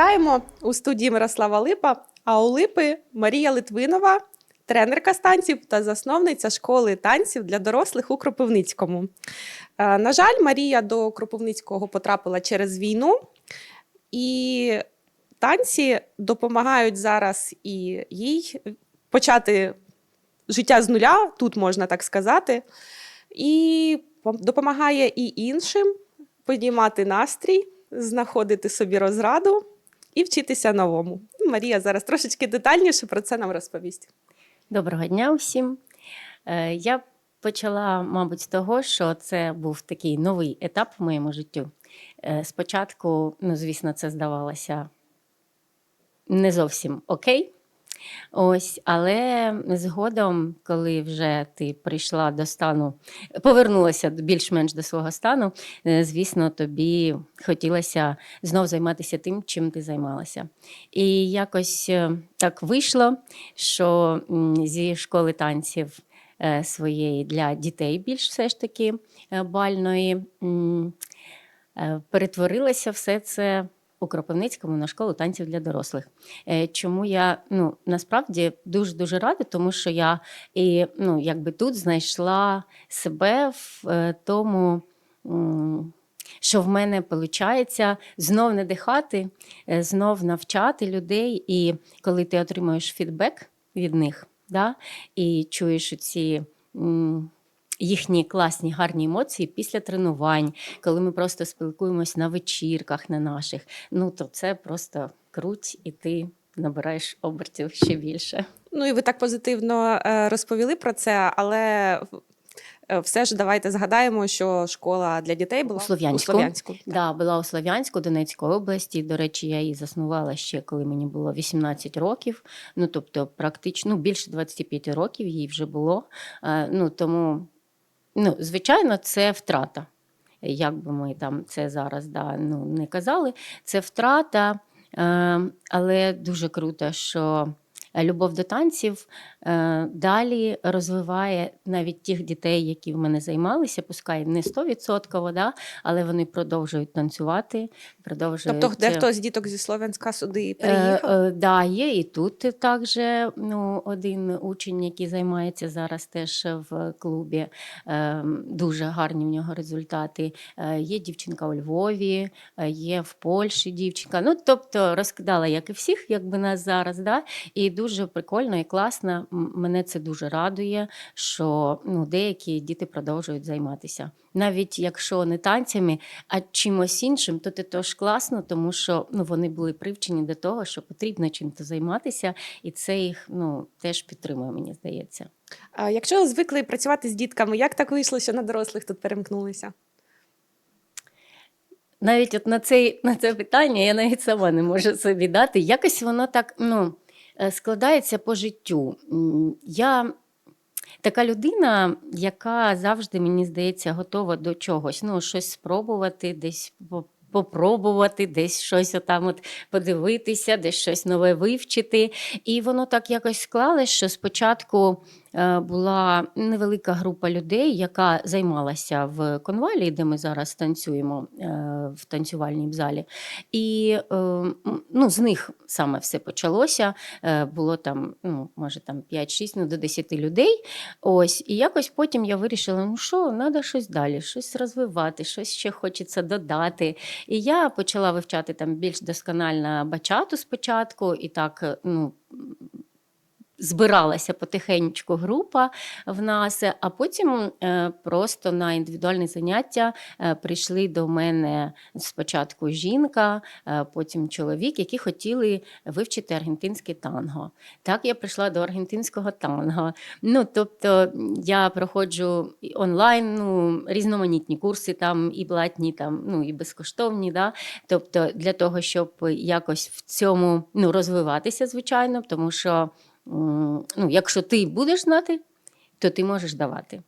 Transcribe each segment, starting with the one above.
Вітаємо у студії Мирослава Липа, а у Липи Марія Литвинова, тренерка з танців та засновниця школи танців для дорослих у Кропивницькому. Е, На жаль, Марія до Кропивницького потрапила через війну, і танці допомагають зараз і їй почати життя з нуля, тут можна так сказати, і допомагає і іншим піднімати настрій, знаходити собі розраду і вчитися новому. Марія зараз трошечки детальніше про це нам розповість. Доброго дня усім. Е, Я почала, мабуть, з того, що це був такий новий етап в моєму життю. Е, Спочатку, ну, звісно, це здавалося не зовсім окей. Ось, але згодом, коли вже ти прийшла до стану, повернулася більш-менш до свого стану, е, звісно, тобі хотілося знов займатися тим, чим ти займалася. І якось е, так вийшло, що зі школи танців е, своєї для дітей більш все ж таки бальної перетворилося все це у Кропивницькому на школу танців для дорослих. Е, Чому я ну насправді дуже дуже рада, тому що я і ну якби тут знайшла себе в е, тому. Що в мене виходить знов надихати, е, знов навчати людей. І коли ти отримуєш фідбек від них, да, і чуєш ці їхні класні гарні емоції після тренувань, коли ми просто спілкуємось на вечірках на наших, ну то це просто круть, і ти набираєш обертів ще більше. Ну і ви так позитивно е, розповіли про це, але е, все ж давайте згадаємо, що школа для дітей була У Слов'янську. У Слов'янську. так. Да, була у Слов'янську, Донецької області. До речі, я її заснувала ще коли мені було 18 років. Ну тобто, практично ну, більше 25 років їй вже було. Е, Ну тому, ну, звичайно, це втрата. Як би ми там це зараз да, ну, не казали, це втрата, е, але дуже круто, що любов до танців е, далі розвиває навіть тих дітей, які в мене займалися, пускай не 100%, да, але вони продовжують танцювати, продовжують. Тобто, дехто з діток зі Слов'янська сюди Е, переїхав. е, да, є і тут також ну, один учень, який займається зараз теж в клубі. Е, дуже гарні в нього результати. Е, є дівчинка у Львові, е, є в Польщі дівчинка. Ну, тобто розкидала, як і всіх, якби нас зараз. Да? І дуже прикольно і класно. Мене це дуже радує, що ну, деякі діти продовжують займатися. Навіть якщо не танцями, а чимось іншим, то це теж класно, тому що ну, вони були привчені до того, що потрібно чим-то займатися, і це їх ну, теж підтримує, мені здається. А якщо звикли працювати з дітками, як так вийшло, що на дорослих тут перемкнулися? Навіть от на, цей, на це питання я навіть сама не можу собі дати. Якось воно так ну, складається по життю. Я така людина, яка завжди, мені здається, готова до чогось. Ну, щось спробувати, десь попробувати, десь щось отам от подивитися, десь щось нове вивчити. І воно так якось склалось, що спочатку е, була невелика група людей, яка займалася в конвалі, де ми зараз танцюємо е, в танцювальній залі. І е, ну, з них саме все почалося. Е, Було там, ну, може, там 5-6, ну, до 10 людей. Ось, і якось потім я вирішила: ну що, треба щось далі, щось розвивати, щось ще хочеться додати. І я почала вивчати там більш досконально бачату спочатку, і так, е, ну. Збиралася потихеньку група в нас, а потім е, просто на індивідуальне заняття е, прийшли до мене спочатку жінка, е, потім чоловік, які хотіли вивчити аргентинське танго. Так я прийшла до аргентинського танго. Ну, тобто я проходжу онлайн ну, різноманітні курси, там і платні, там, ну, і безкоштовні. Да? Тобто для того, щоб якось в цьому ну, розвиватися, звичайно, тому що ну, якщо ти будеш знати, то ти можеш давати.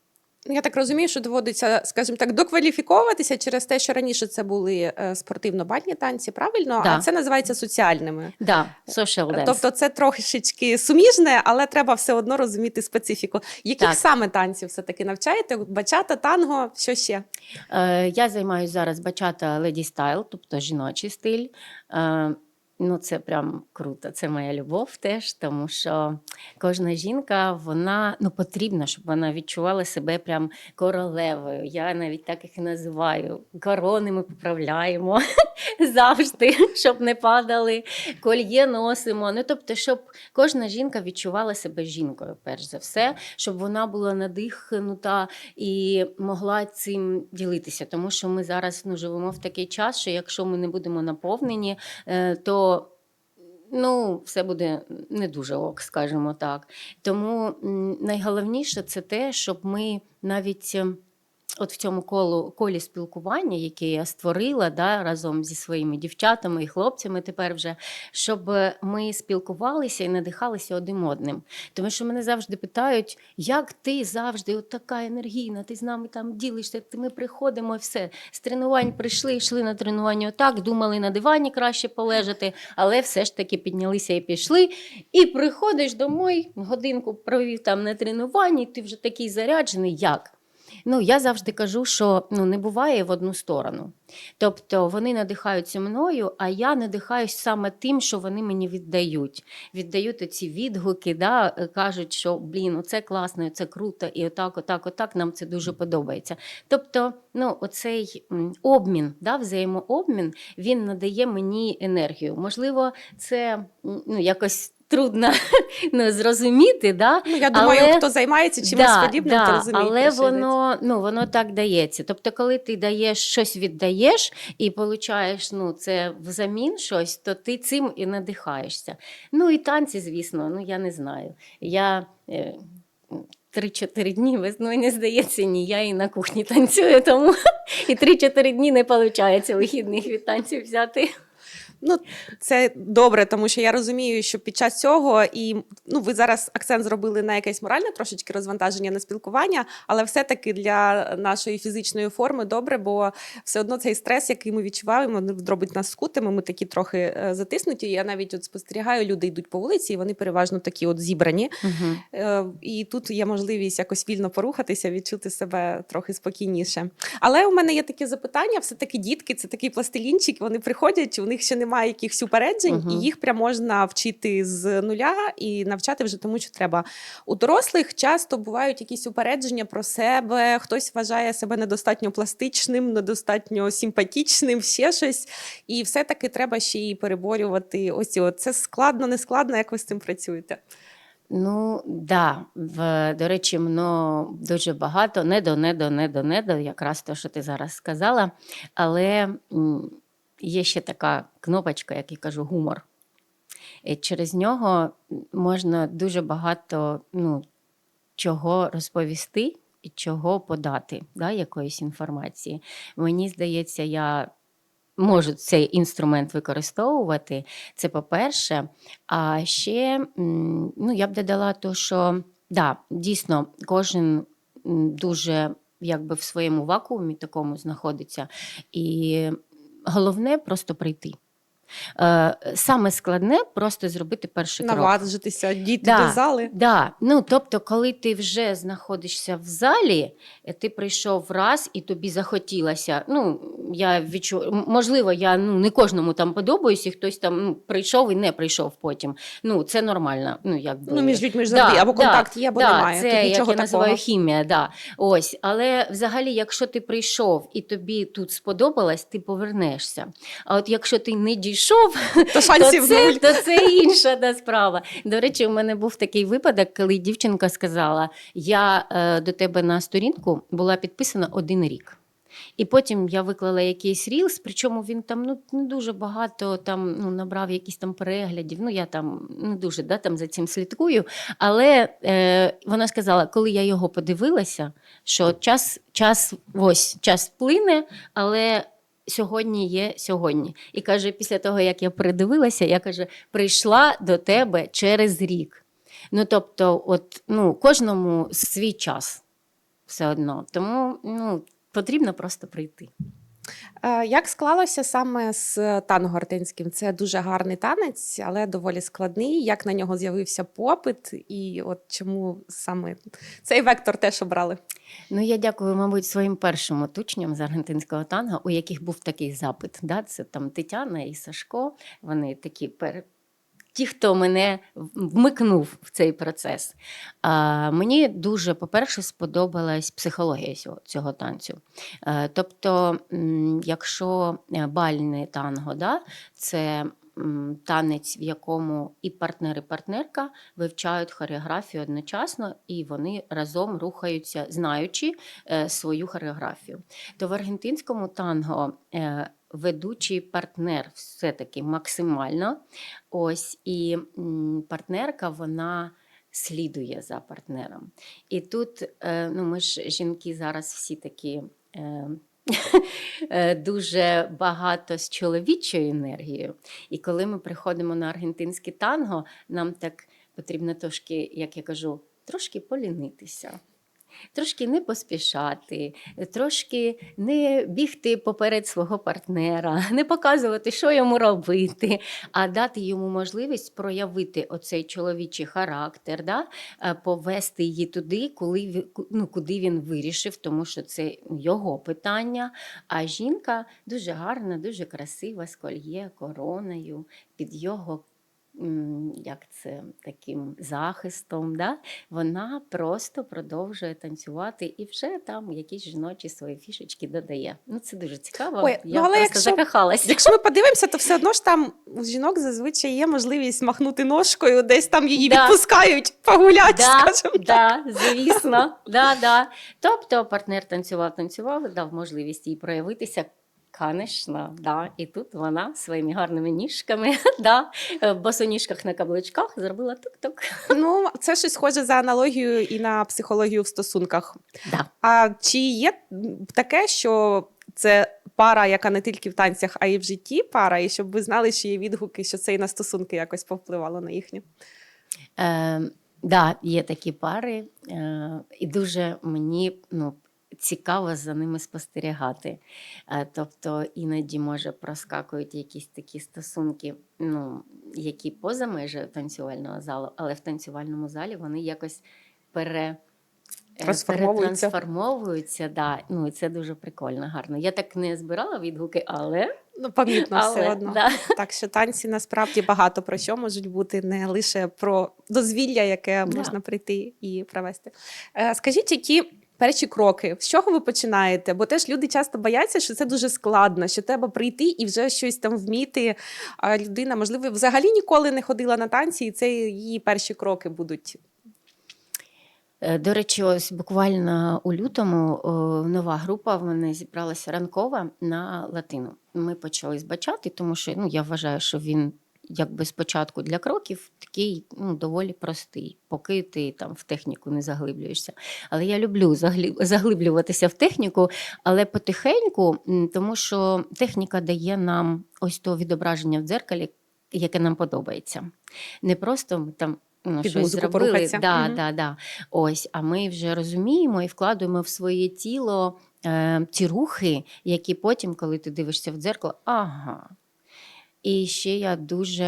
Я так розумію, що доводиться, скажімо так, докваліфіковуватися через те, що раніше це були е, спортивно-бальні танці, правильно? Да. А це називається соціальними. Да, social dance. Тобто це трошечки суміжне, але треба все одно розуміти специфіку. Яких Так. саме танців все-таки навчаєте? Бачата, танго, що ще? Е, я займаюся зараз бачата леді стайл, тобто жіночий стиль. Е, Ну, це прям круто. Це моя любов теж, тому що кожна жінка, вона ну потрібно, щоб вона відчувала себе прям королевою. Я навіть так їх і називаю. Корони ми поправляємо завжди, щоб не падали, кольє носимо. Ну тобто, щоб кожна жінка відчувала себе жінкою, перш за все, щоб вона була надихнута і могла цим ділитися. Тому що ми зараз ну, живемо в такий час, що якщо ми не будемо наповнені, е, ну, все буде не дуже ок, скажімо так. Тому найголовніше це те, щоб ми навіть. От в цьому колу, колі спілкування, яке я створила да, разом зі своїми дівчатами і хлопцями тепер вже, щоб ми спілкувалися і надихалися одним одним. Тому що мене завжди питають, як ти завжди от така енергійна, ти з нами там ділишся, ти ми приходимо все. З тренувань прийшли, йшли на тренування отак, думали на дивані краще полежати, але все ж таки піднялися і пішли. І приходиш домой, годинку провів там на тренуванні, ти вже такий заряджений. Як? Ну, я завжди кажу, що ну, не буває в одну сторону. Тобто вони надихаються мною, а я надихаюсь саме тим, що вони мені віддають. Віддають ці відгуки, да, е, кажуть, що блін, це класно, це круто, і отак, отак, отак нам це дуже подобається. Тобто, ну, оцей обмін, да, взаємообмін, він надає мені енергію. Можливо, це ну, якось трудно ну, зрозуміти. Да? Ну, я думаю, Але- хто займається чимось подібним, то розуміє. але воно, ну, воно так дається. Тобто, коли ти даєш щось віддаєш і получаєш ну, це взамін щось, то ти цим і надихаєшся. Ну і танці, звісно, ну я не знаю. Я. Е, Три-чотири дні весною не здається, ні, я і на кухні танцюю, тому і три-чотири дні не виходить вихідних від танців взяти. Ну, це добре, тому що я розумію, що під час цього і ну, ви зараз акцент зробили на якесь моральне трошечки розвантаження на спілкування, але все-таки для нашої фізичної форми добре, бо все одно цей стрес, який ми відчуваємо, він робить нас скутими. Ми такі трохи е, затиснуті. Я навіть от спостерігаю, люди йдуть по вулиці, і вони переважно такі от зібрані. Угу. І тут є можливість якось вільно порухатися, відчути себе трохи спокійніше. Але у мене є таке запитання: все-таки дітки, це такий пластилінчик, вони приходять, у них ще немає якихось упереджень, Мгм. і їх прям можна вчити з нуля і навчати вже тому, що треба. У дорослих часто бувають якісь упередження про себе, хтось вважає себе недостатньо пластичним, недостатньо симпатічним, ще щось. І все-таки треба ще й переборювати. Ось от. це складно, не складно, як ви з цим працюєте. Ну, да, в, до речі, воно дуже багато, недо, недо, недо, недо, якраз те, що ти зараз сказала. Але є ще така кнопочка, як я кажу, гумор. І через нього можна дуже багато ну, чого розповісти і чого подати, да, якоїсь інформації. Мені здається, я можу цей інструмент використовувати. Це по-перше. А ще ну, я б додала то, що да, дійсно кожен дуже якби в своєму вакуумі такому знаходиться. І головне просто прийти. Е, Саме складне просто зробити перший крок. Наважитися, дійти Да. до зали. Да. Ну, тобто, коли ти вже знаходишся в залі, е, ти прийшов раз і тобі захотілося. Ну, я відчу... можливо, я ну, не кожному там подобаюсь, і хтось там ну, прийшов і не прийшов потім. Ну, це нормально. Ну, якби... Ну, між людьми ж завжди або контакт є, або да, немає. Це Тут як я такого. називаю хімія, да. Ось. Але взагалі, якщо ти прийшов і тобі тут сподобалось, ти повернешся. А от якщо ти не дійшов, То то шансів це, нуль. то це інша да, справа. До речі, у мене був такий випадок, коли дівчинка сказала: я е, до тебе на сторінку була підписана один рік. І потім я виклала якийсь рілс, причому він там ну, не дуже багато там, ну, набрав якісь там переглядів. Ну, я там не дуже да, там, за цим слідкую. Але е, вона сказала, коли я його подивилася, що час, час, ось, час плине, але сьогодні є сьогодні. І каже, після того, як я передивилася, я каже, прийшла до тебе через рік. Ну, тобто, от, ну, кожному свій час все одно. Тому ну, потрібно просто прийти. Е, Як склалося саме з танго артинським? Це дуже гарний танець, але доволі складний. Як на нього з'явився попит, і от чому саме цей вектор теж обрали? Ну, я дякую, мабуть, своїм першим отучням з аргентинського танго, у яких був такий запит. Да? Це там Тетяна і Сашко. Вони такі пер... ті, хто мене вмикнув в цей процес. А, мені дуже, по-перше, сподобалась психологія цього, цього танцю. Е, тобто, якщо е, бальне танго, да, це танець, в якому і партнер, і партнерка вивчають хореографію одночасно, і вони разом рухаються, знаючи е, свою хореографію. То в аргентинському танго ведучий партнер все-таки максимально. Ось і партнерка вона. Слідує за партнером. І тут е, ну, ми ж жінки зараз всі такі е, е, дуже багато з чоловічою енергією. І коли ми приходимо на аргентинське танго, нам так потрібно трошки, як я кажу, трошки полінитися. Трошки не поспішати, трошки не бігти поперед свого партнера, не показувати, що йому робити, а дати йому можливість проявити оцей чоловічий характер, да? е, повести її туди, коли, ну, куди він вирішив, тому що це його питання. А жінка дуже гарна, дуже красива, з кольє, короною, під його. Як це таким захистом, да? вона просто продовжує танцювати і вже там якісь жіночі свої фішечки додає. Ну це дуже цікаво. Ой, Я ну, але просто якщо- закохалась. Якщо ми подивимося, то все одно ж там у жінок зазвичай є можливість махнути ножкою, десь там її Да. відпускають погуляти, Да, скажімо. да, звісно, да, да. Тобто партнер танцював, танцював, дав можливість їй проявитися. Конечно, да. І тут вона своїми гарними ніжками, да, в босоніжках на каблучках зробила тук-тук. Ну, це щось схоже за аналогією і на психологію в стосунках. Да. А чи є таке, що це пара, яка не тільки в танцях, а й в житті пара, і щоб ви знали, що є відгуки, що це і на стосунки якось повпливало на їхнє? Е, да, є такі пари, е, і дуже мені ну, цікаво за ними спостерігати. Е, тобто іноді, може, проскакують якісь такі стосунки, ну, які поза межею танцювального залу, але в танцювальному залі вони якось пере. е, Трансформовуються. перетрансформовуються, да. ну, і це дуже прикольно, гарно. Я так не збирала відгуки, але, Ну, помітно але все одно. Да. Так що танці насправді багато про що можуть бути, не лише про дозвілля, яке Да. можна прийти і провести. Е, Скажіть, які перші кроки? З чого ви починаєте? Бо теж люди часто бояться, що це дуже складно, що треба прийти і вже щось там вміти. А людина, можливо, взагалі ніколи не ходила на танці, і це її перші кроки будуть. Е, До речі, ось буквально у лютому нова група в мене зібралася ранкова на латину. Ми почали з бачати, тому що ну, я вважаю, що він якби спочатку для кроків такий ну, доволі простий, поки ти там в техніку не заглиблюєшся. Але я люблю заглиблюватися в техніку, але потихеньку, тому що техніка дає нам ось то відображення в дзеркалі, яке нам подобається. Не просто ми там. Ну, Під щось зробили. Да, Мгм. да, да. Ось, а ми вже розуміємо і вкладуємо в своє тіло е, ці рухи, які потім, коли ти дивишся в дзеркало, ага. І ще я дуже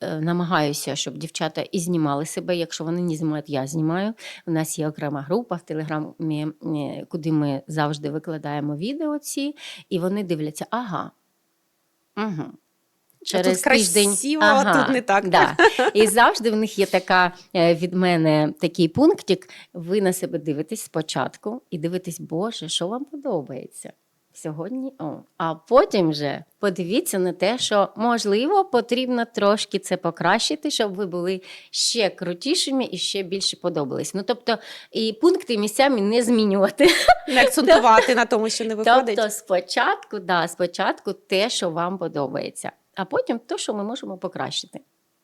е, намагаюся, щоб дівчата і знімали себе. Якщо вони не знімають, я знімаю. У нас є окрема група в Телеграмі, е, куди ми завжди викладаємо відео ці, і вони дивляться, ага. Угу. тут красиво, а тут не так. Да. І завжди в них є така е, від мене такий пунктик. Ви на себе дивитесь спочатку і дивитесь, Боже, що вам подобається. Сьогодні, о. а потім вже подивіться на те, що можливо потрібно трошки це покращити, щоб ви були ще крутішими і ще більше подобались. Ну тобто, і пункти місцями не змінювати. Не акцентувати на тому, що не виходить. Тобто, спочатку, да, спочатку те, що вам подобається, а потім те, що ми можемо покращити.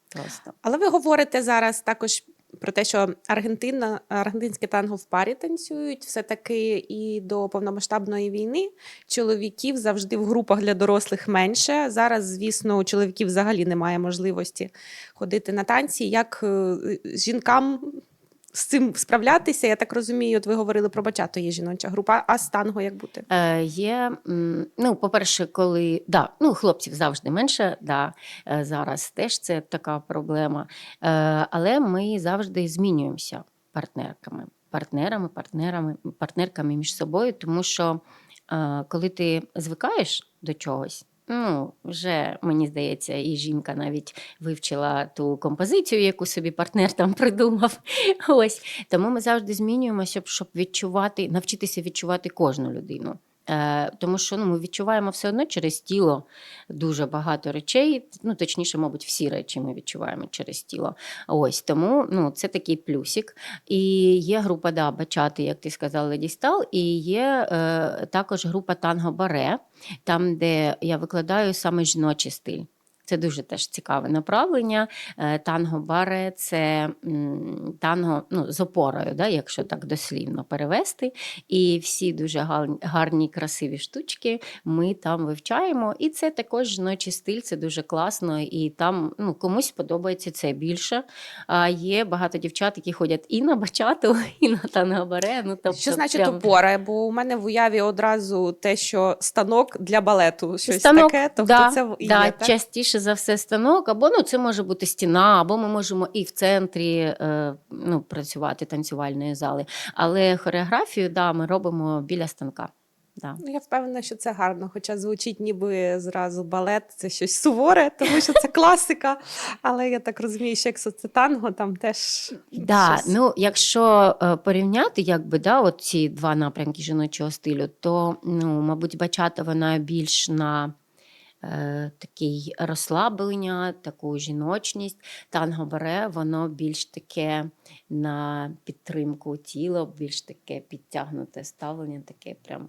Просто. Але ви говорите зараз також про те, що Аргентина, аргентинське танго в парі танцюють. Все-таки і до повномасштабної війни чоловіків завжди в групах для дорослих менше. Зараз, звісно, у чоловіків взагалі немає можливості ходити на танці. Як е, жінкам з цим справлятися? Я так розумію, от ви говорили про бачато є жіноча група, а з танго як бути? Е, є, ну, по-перше, коли да, ну, хлопців завжди менше, да, е, зараз теж це така проблема. Е, але ми завжди змінюємося партнерками, партнерами, партнерами, партнерками між собою, тому що е, коли ти звикаєш до чогось. Ну, вже мені здається, і жінка навіть вивчила ту композицію, яку собі партнер там придумав. Ось тому ми завжди змінюємося, щоб відчувати, навчитися відчувати кожну людину. Е, тому що ну, ми відчуваємо все одно через тіло дуже багато речей. Ну, точніше, мабуть, всі речі ми відчуваємо через тіло. Ось тому ну, це такий плюсик. І є група да, бачати, як ти сказала, Леді Стал, і є е, також група Танго Баре, там, де я викладаю саме жіночий стиль. Це дуже теж цікаве направлення. Е, Танго баре це танго ну, з опорою, да, якщо так дослівно перевести. І всі дуже гарні, красиві штучки ми там вивчаємо. І це також жіночий стиль, це дуже класно. І там ну, комусь подобається це більше. А є багато дівчат, які ходять і на бачату, і на танго баре. Ну, тобто, Що значить прям... опора? Бо у мене в уяві одразу те, що станок для балету, щось станок, таке, тобто да, це да, є, так? частіше за все станок, або ну, це може бути стіна, або ми можемо і в центрі е, ну, працювати танцювальної зали. Але хореографію да, ми робимо біля станка. Да. Ну, я впевнена, що це гарно, хоча звучить ніби зразу балет, це щось суворе, тому що це класика. Але я так розумію, що якщо це танго, там теж Да, щось. ну, якщо е, порівняти якби, да, от ці два напрямки жіночого стилю, то, ну, мабуть, бачата вона більш на такий розслаблення, таку жіночність. Танго бере, воно більш таке на підтримку тіла, більш таке підтягнуте ставлення, таке прям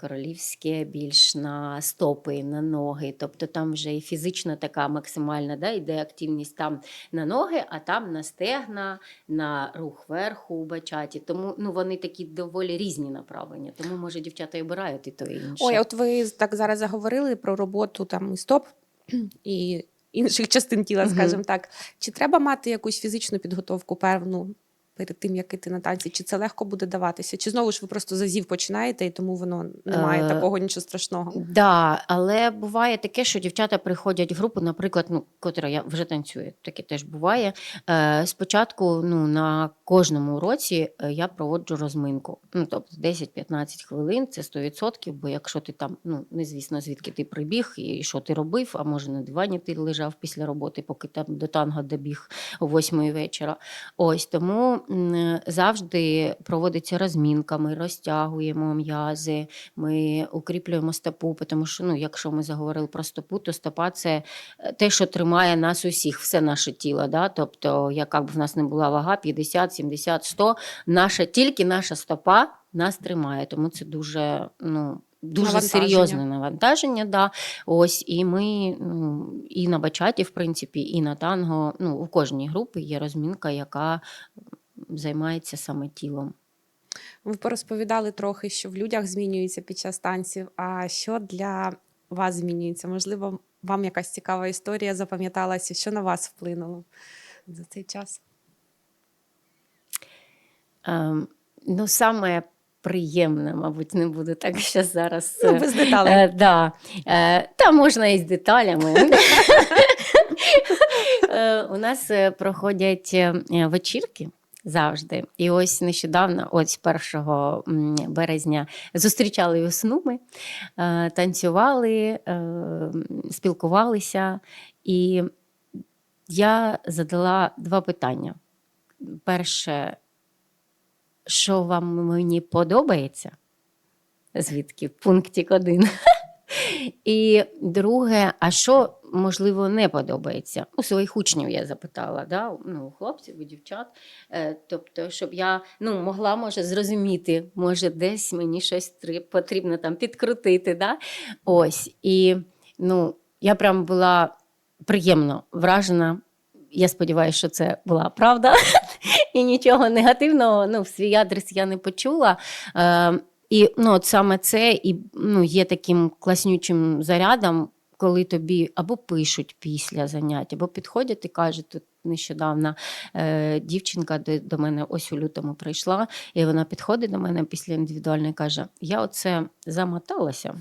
королівське, більш на стопи, на ноги. Тобто там вже і фізична така максимальна, да, йде активність там на ноги, а там на стегна, на рух верху бачаті. Тому ну, вони такі доволі різні направлення. Тому, може, дівчата і обирають і то, і інше. Ой, от ви так зараз заговорили про роботу там і стоп і інших частин тіла, скажімо так. Чи треба мати якусь фізичну підготовку певну перед тим, як іти на танці? Чи це легко буде даватися? Чи знову ж ви просто зазів починаєте, і тому воно немає Е, такого нічого страшного? Да, але буває таке, що дівчата приходять в групу, наприклад, ну, котра я вже танцює, таке теж буває. Е, спочатку ну, на кожному уроці е, я проводжу розминку. Ну, тобто 10-15 хвилин це 100%, бо якщо ти там, ну, незвісно, звідки ти прибіг і що ти робив, а може на дивані ти лежав після роботи, поки там до танго добіг о 8 вечора. Ось тому завжди проводиться розмінка, ми розтягуємо м'язи, ми укріплюємо стопу, тому що ну, якщо ми заговорили про стопу, то стопа це е, те, що тримає нас усіх, все наше тіло. Да? Тобто, яка б в нас не була вага, 50, 70, 100, наша, тільки наша стопа нас тримає. Тому це дуже. Ну, Дуже Навантаження. серйозне навантаження, да. Ось і ми ну, і на бачаті, в принципі, і на танго. Ну, у кожній групі є розмінка, яка займається саме тілом. Ви порозповідали трохи, що в людях змінюється під час танців. А що для вас змінюється? Можливо, вам якась цікава історія запам'яталася, що на вас вплинуло за цей час? Ем, ну, саме приємне, мабуть, не буду так ще зараз. Ну, е, без деталей. Е, да. Е, та можна і з деталями. Е, У нас е, проходять е, вечірки. Завжди. І ось нещодавно, ось 1 березня, зустрічали весну ми, е, танцювали, е, спілкувалися. І я задала два питання. Перше, що вам мені подобається? Звідки? Пунктик один. І друге, а що можливо не подобається? У своїх учнів я запитала, да? ну, хлопців, у дівчат. Е, тобто, щоб я ну, могла може зрозуміти, може, десь мені щось потрібно там підкрутити. Да? Ось. І ну, я прям була приємно вражена. Я сподіваюся, що це була правда. І нічого негативного ну, в свій адрес я не почула. Е, і ну, от саме це і ну, є таким класнючим зарядом, коли тобі або пишуть після занять, або підходять і кажуть, «От нещодавно е, дівчинка до, до мене ось у лютому прийшла, і вона підходить до мене після індивідуальної і каже: Я оце замоталася.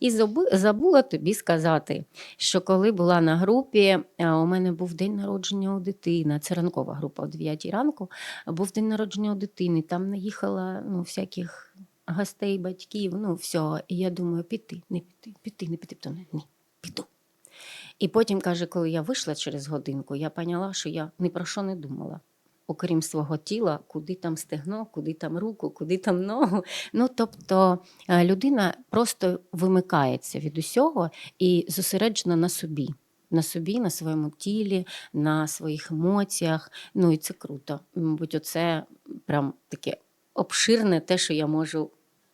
І забула тобі сказати, що коли була на групі, е, у мене був день народження у дитини, це ранкова група о 9 ранку, був день народження у дитини, там наїхала ну, всяких гостей, батьків, ну всього. І я думаю, піти, не піти, піти, не піти. Потім, ні, піду. І потім каже, коли я вийшла через годинку, я поняла, що я ні про що не думала. Окрім свого тіла, куди там стегно, куди там руку, куди там ногу. Ну тобто е, людина просто вимикається від усього і зосереджена на собі. На собі, на своєму тілі, на своїх емоціях. Ну і це круто. Мабуть, оце прям таке обширне те, що я можу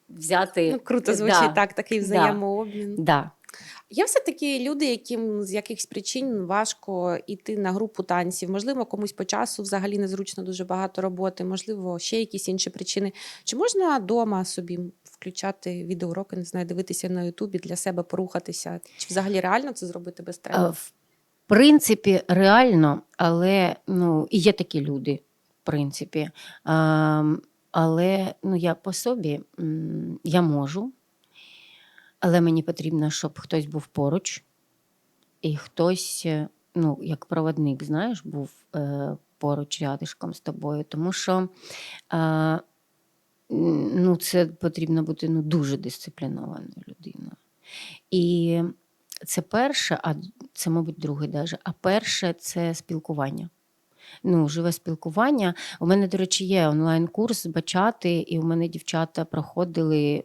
взяти. Ну, круто звучить да, так, такий да. взаємообмін. Да. Є все-таки люди, яким з якихось причин важко йти на групу танців. Можливо, комусь по часу взагалі незручно дуже багато роботи, можливо, ще якісь інші причини. Чи можна вдома собі включати відеоуроки, не знаю, дивитися на Ютубі для себе порухатися? Чи взагалі реально це зробити без Е, тренера? В принципі, реально, але ну, і є такі люди, в принципі. Ем, але ну, я по собі я можу, але мені потрібно, щоб хтось був поруч, і хтось, е, ну, як проводник, знаєш, був е, поруч рядишком з тобою. Тому що е, ну, це потрібно бути ну, дуже дисциплінованою людиною. І це перше, а це, мабуть, друге даже. А перше це спілкування. Ну, живе спілкування. У мене, до речі, є онлайн-курс бачати, і у мене дівчата проходили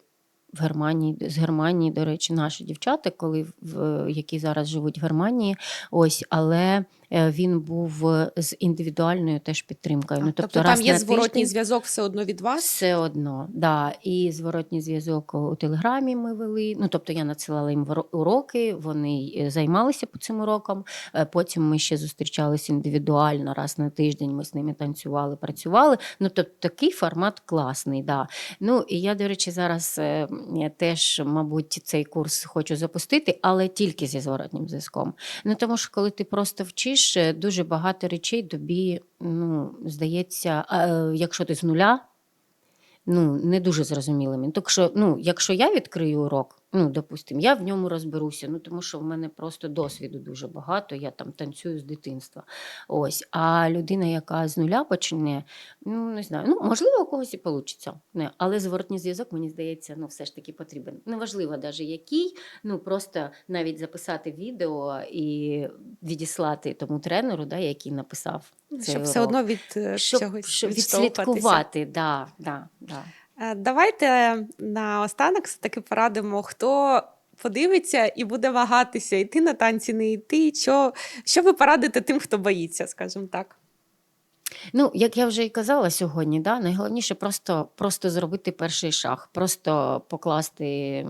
в Германії, з Германії, до речі, наші дівчата, коли в які зараз живуть в Германії. Ось, але він був з індивідуальною теж підтримкою. Ну, тобто раз там є зворотній тиждень- зв'язок все одно від вас? все одно, да. І зворотній зв'язок у Телеграмі ми вели. Ну, тобто я надсилала їм уроки, вони е, займалися по цим урокам. Е, Потім ми ще зустрічалися індивідуально раз на тиждень. Ми з ними танцювали, працювали. Ну, тобто такий формат класний. Да. Ну, і я, до речі, зараз е, я теж, мабуть, цей курс хочу запустити, але тільки зі зворотнім зв'язком. Ну, тому що коли ти просто вчиш, е, дуже багато речей тобі, ну, здається, е, якщо ти з нуля, ну, не дуже зрозумілими. Так що, ну, якщо я відкрию урок, ну, допустимо, я в ньому розберуся, ну, тому що в мене просто досвіду дуже багато, я там танцюю з дитинства. Ось. А людина, яка з нуля почне, ну, не знаю, ну, можливо, у когось і вийде. Не, але зворотній зв'язок, мені здається, ну, все ж таки потрібен. Неважливо навіть який, ну, просто навіть записати відео і відіслати тому тренеру, да, який написав. цей Щоб все одно від е, щоб, чогось щоб відслідкувати, да, да, да. Е, Давайте наостанок все-таки порадимо, хто подивиться і буде вагатися, йти на танці, не йти. Що, що ви порадите тим, хто боїться, скажімо так? Ну, як я вже і казала сьогодні, да, найголовніше просто, просто зробити перший шаг, просто покласти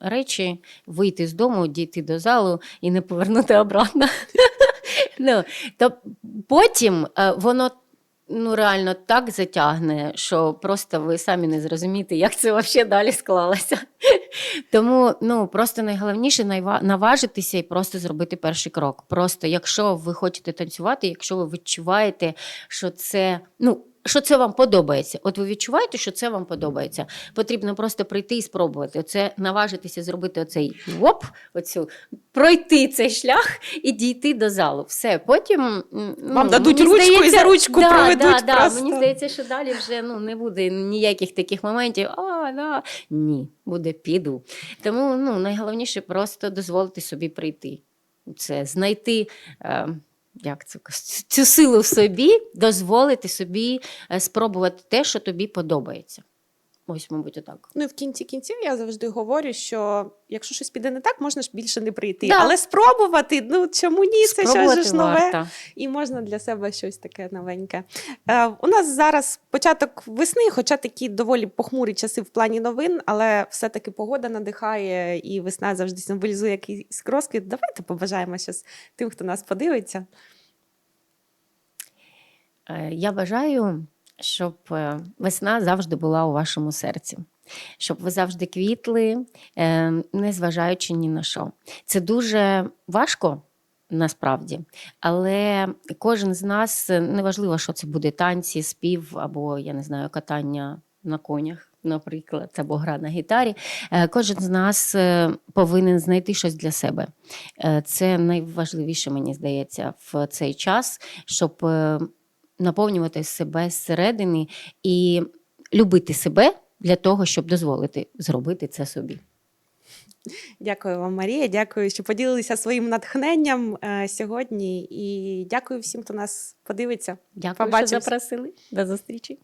речі, вийти з дому, дійти до залу і не повернути обратно. ну, то потім е, воно ну, реально так затягне, що просто ви самі не зрозумієте, як це взагалі далі склалося. Тому ну, просто найголовніше наважитися і просто зробити перший крок. Просто якщо ви хочете танцювати, якщо ви відчуваєте, що це. ну, що це вам подобається. От ви відчуваєте, що це вам подобається. Потрібно просто прийти і спробувати. Оце наважитися зробити оцей оп, оцю, пройти цей шлях і дійти до залу. Все. Потім ну, Вам дадуть мені ручку і за ручку да, проведуть Да, да. просто. Мені здається, що далі вже ну, не буде ніяких таких моментів. А, да. Ні, буде піду. Тому ну, найголовніше просто дозволити собі прийти. Це знайти. Е, як це цю силу в собі, дозволити собі е, спробувати те, що тобі подобається. Ось, мабуть, отак. Ну і в кінці кінців я завжди говорю, що якщо щось піде не так, можна ж більше не прийти. Да. Але спробувати, ну чому ні? Це щось ж нове. варто. і можна для себе щось таке новеньке. Е, у нас зараз початок весни, хоча такі доволі похмурі часи в плані новин, але все-таки погода надихає, і весна завжди символізує якийсь розквіт. Давайте побажаємо щось тим, хто нас подивиться. Е, Я бажаю, щоб е, весна завжди була у вашому серці. Щоб ви завжди квітли, е, незважаючи ні на що. Це дуже важко, насправді. Але кожен з нас, неважливо, що це буде танці, спів або, я не знаю, катання на конях, наприклад, або гра на гітарі. е, Кожен з нас повинен знайти щось для себе. Це найважливіше, мені здається, в цей час, щоб наповнювати себе зсередини і любити себе для того, щоб дозволити зробити це собі. Дякую вам, Марія. Дякую, що поділилися своїм натхненням е, сьогодні. І дякую всім, хто нас подивиться. Дякую, Побачимось. що запросили. До зустрічі.